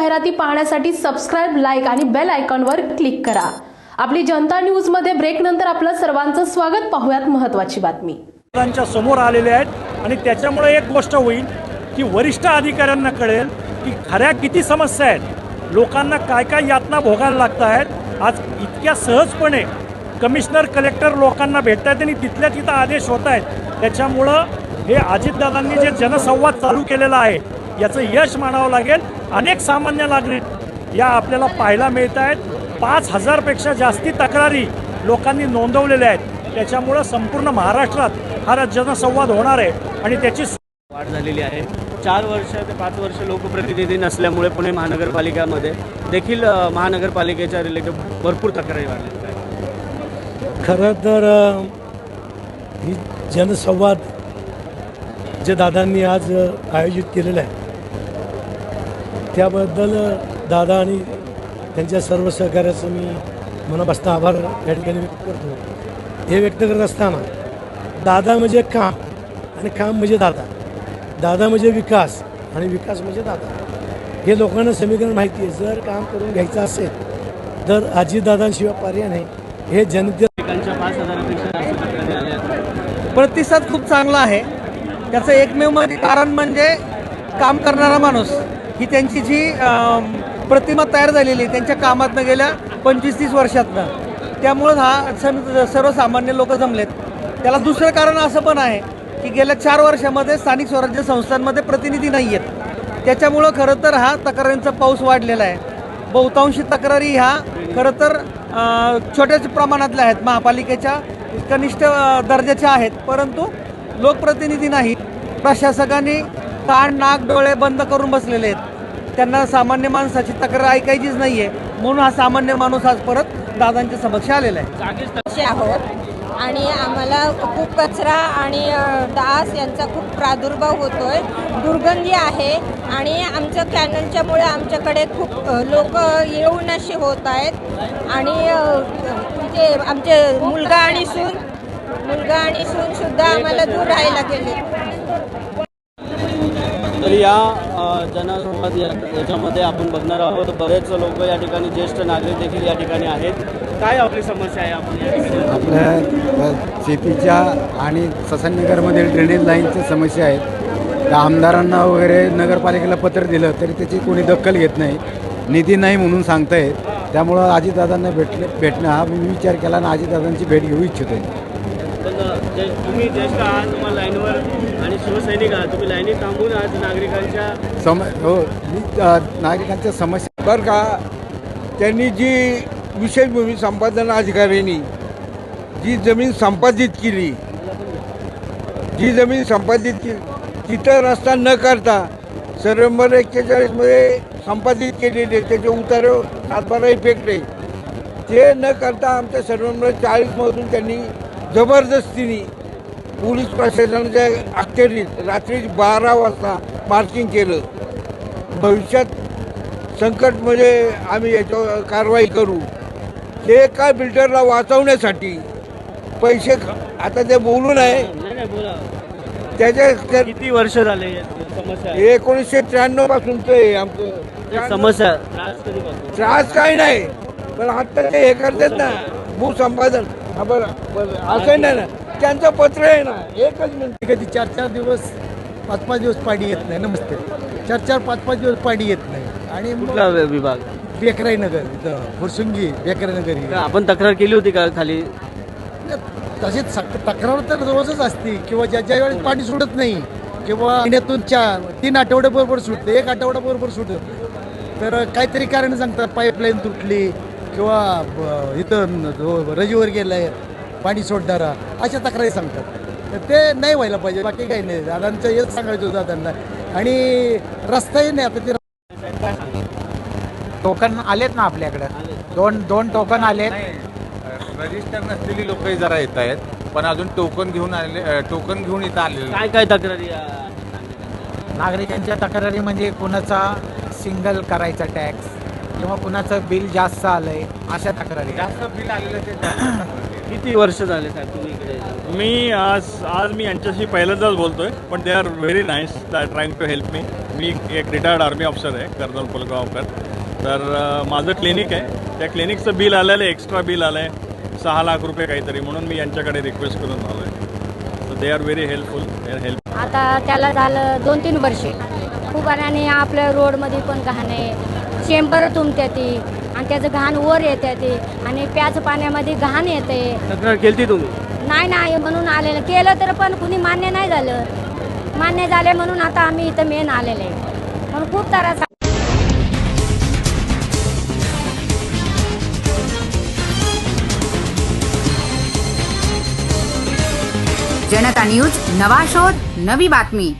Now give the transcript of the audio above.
जाहिराती पाहण्यासाठी subscribe like आणि बेल आयकॉनवर क्लिक करा. आपली जनता न्यूजमध्ये ब्रेक नंतर आपलं सर्वांचं स्वागत. पाहूयात महत्वाची बातमी. त्यांच्यासमोर आलेले आहेत आणि त्याच्यामुळे एक गोष्ट होईल की वरिष्ठ अधिकाऱ्यांना कळेल की खऱ्या किती समस्या आहेत. लोकांना काय काय यातना भोगायला लागत आहेत. आज इतक्या सहजपणे कमिशनर कलेक्टर लोकांना भेटत आहेत आणि तिथल्या तिथं आदेश होत आहेत. त्याच्यामुळं हे अजितदादांनी जे जनसंवाद चालू केलेला आहे याचं यश मानावं लागेल. अनेक सामान्य नागरिक या आपल्याला पाहायला मिळत आहेत. पाच हजारपेक्षा जास्ती तक्रारी लोकांनी नोंदवलेल्या आहेत. त्याच्यामुळं संपूर्ण महाराष्ट्रात हा जनसंवाद होणार आहे आणि त्याची वाढ झालेली आहे. चार वर्ष ते पाच वर्ष लोकप्रतिनिधी नसल्यामुळे पुणे महानगरपालिकामध्ये देखील महानगरपालिकेच्या रिलेटेड भरपूर तक्रारी वाढल्या आहेत. खरं तर ही जनसंवाद जे दादांनी आज आयोजित केलेलं आहे त्याबद्दल दादा आणि त्यांच्या सर्व सहकार्याचं मी मनापासून आभार या ठिकाणी व्यक्त करतो. हे व्यक्त करत असताना दादा म्हणजे काम आणि काम म्हणजे दादा. दादा म्हणजे विकास आणि विकास म्हणजे दादा. हे लोकांना समीकरण माहिती आहे. जर काम करून घ्यायचं असेल तर अजितदादांशिवाय पर्याय नाही. हे जनते प्रतिसाद खूप चांगला आहे. त्याचं एकमेव कारण म्हणजे काम करणारा माणूस. ही त्यांची जी प्रतिमा तयार झालेली आहे त्यांच्या कामातनं गेल्या पंचवीस तीस वर्षातनं. त्यामुळं हा सम सर्वसामान्य लोक जमलेत. त्याला दुसरं कारण असं पण आहे की गेल्या चार वर्षामध्ये स्थानिक स्वराज्य संस्थांमध्ये प्रतिनिधी नाही आहेत त्याच्यामुळं खरं तर हा तक्रारींचा पाऊस वाढलेला आहे. बहुतांशी तक्रारी ह्या खरं तर छोट्याच प्रमाणातल्या आहेत. महापालिकेच्या कनिष्ठ दर्जाच्या आहेत. परंतु लोकप्रतिनिधी नाही प्रशासकांनी कान नाक डोळे बंद करून बसलेले आहेत. त्यांना सामान्य माणसाची तक्रार ऐकायचीच नाही आहे म्हणून हा सामान्य माणूस आज परत दादांच्या समक्ष आलेला आहे. असे आहोत. आणि आम्हाला खूप कचरा आणि डास यांचा खूप प्रादुर्भाव होतोय. दुर्गंधी आहे आणि आमचं कॅनलच्यामुळे आमच्याकडे खूप लोक येऊन असे होत आहेत. आणि अ, म्हणजे आमचे मुलगा आणि सून मुलगा आणि सून सुद्धा आम्हाला दूर राहायला गेले. तर या जनसंवाद या- याच्यामध्ये आपण बघणार आहोत. बरेच लोक या ठिकाणी ज्येष्ठ नागरिक देखील या ठिकाणी आहेत. काय आपली समस्या आहे आपण आपल्या शेतीच्या आणि ससानगरमधील ड्रेनेज लाईनच्या समस्या आहेत त्या आमदारांना वगैरे नगरपालिकेला पत्र दिलं तरी त्याची कोणी दखल घेत नाही. निधी नाही म्हणून सांगतायत. त्यामुळं अजितदादांना भेटले भेटणं हा मी विचार केला आणि अजितदादांची भेट घेऊ इच्छितो आहे पण जे- तुम्ही ज्येष्ठ आहात तुम्हाला लाईनवर आणि शिवसैनिक आहात तुम्ही लाईनीत थांबून आज नागरिकांच्या सम हो नागरिकांच्या समस्या बरं का त्यांनी जी विशेष भूमी संपादन अधिकाऱ्यांनी जी जमीन संपादित केली जी जमीन संपादित केली तिथं रस्ता न करता सर्वंबर एक्केचाळीसमध्ये संपादित केलेले त्याचे उतार सातबारा इफेक्ट आहे ते न करता आमच्या सर्वंबर चाळीसमधून त्यांनी जबरदस्तीने पोलीस प्रशासनाच्या अखेरीत रात्री बारा वाजता मार्चिंग केलं. भविष्यात संकटमध्ये आम्ही याच्यावर कारवाई करू. हे एका बिल्डरला वाचवण्यासाठी पैसे आता ते बोलू नये नाही नाही बोला त्याच्या त्या- किती वर्ष झाले आहे? एकोणीसशे त्र्याण्णव पासूनचं आहे आमचं. समस्या. त्रास काही नाही. पण आता ते हे करतात ना भूसंपादन. हा बरं बरं. असं नाही ना. त्यांचं पत्र आहे ना. एकच मिनिट कधी चार चार दिवस पाच पाच दिवस पाणी येत नाही. नमस्ते. चार चार पाच पाच दिवस पाणी येत नाही. आणि विभाग? बेकराई नगर इथं फुरसुंगी बेकराई नगर ही. आपण तक्रार केली होती का खाली? तशीच सक- तक्रार तर रोजच असते. किंवा ज्या ज्या वेळेस पाणी सुटत नाही किंवा महिन्यातून चार तीन आठवड्याबरोबर सुटते एक आठवड्याबरोबर सुटत. तर काहीतरी कारण सांगतात पाईपलाईन तुटली किंवा इथं जो रजीवर गेलाय पाणी सोडणारा अशा तक्रारी सांगतात. तर ते नाही व्हायला पाहिजे बाकी काही नाही. दादांचं हेच सांगायचं होतं दादांना आणि रस्ताही नाही आता ते टोकन आलेत ना आपल्याकडं? दोन दोन टोकन आलेत. रजिस्टर नसलेली लोक जरा येत आहेत पण अजून टोकन घेऊन आलेले अ, टोकन घेऊन इथं आलेले काय काय तक्रारी नागरिकांच्या तक्रारी म्हणजे कुणाचा सिंगल करायचा टॅक्स किंवा कुणाचं बिल जास्त आलंय अशा तक्रारी. जास्त बिल आलेलं ते किती वर्ष झाले साहेब तुम्ही इकडे? मी आज आज मी यांच्याशी पहिल्यांदाच बोलतोय पण they are very nice trying to help मी मी एक रिटायर्ड आर्मी ऑफिसर आहे कर्नल पुलगावकर. तर माझं क्लिनिक आहे. त्या क्लिनिकचं बिल आलेलं आहे एक्स्ट्रा बिल आलं आहे सहा लाख रुपये काहीतरी म्हणून मी यांच्याकडे रिक्वेस्ट करून आलो आहे so they are very helpful they are help आता त्याला झालं दोन तीन वर्षे. खूप आणि आपल्या रोडमध्ये पण घाण आहे. चेंबर तुमते ती. आणि त्याचं घाण वर येते ती. आणि प्याच पाण्यामध्ये घाण येते. तक्रार केली तुम्ही? नाही नाही म्हणून आलेलं. केलं तर पण कुणी मान्य नाही झालं. मान्य झाले म्हणून आता आम्ही इथं मेन आलेले. म्हणून खूप त्रास जनता न्यूज नवा शोध नवी बातमी.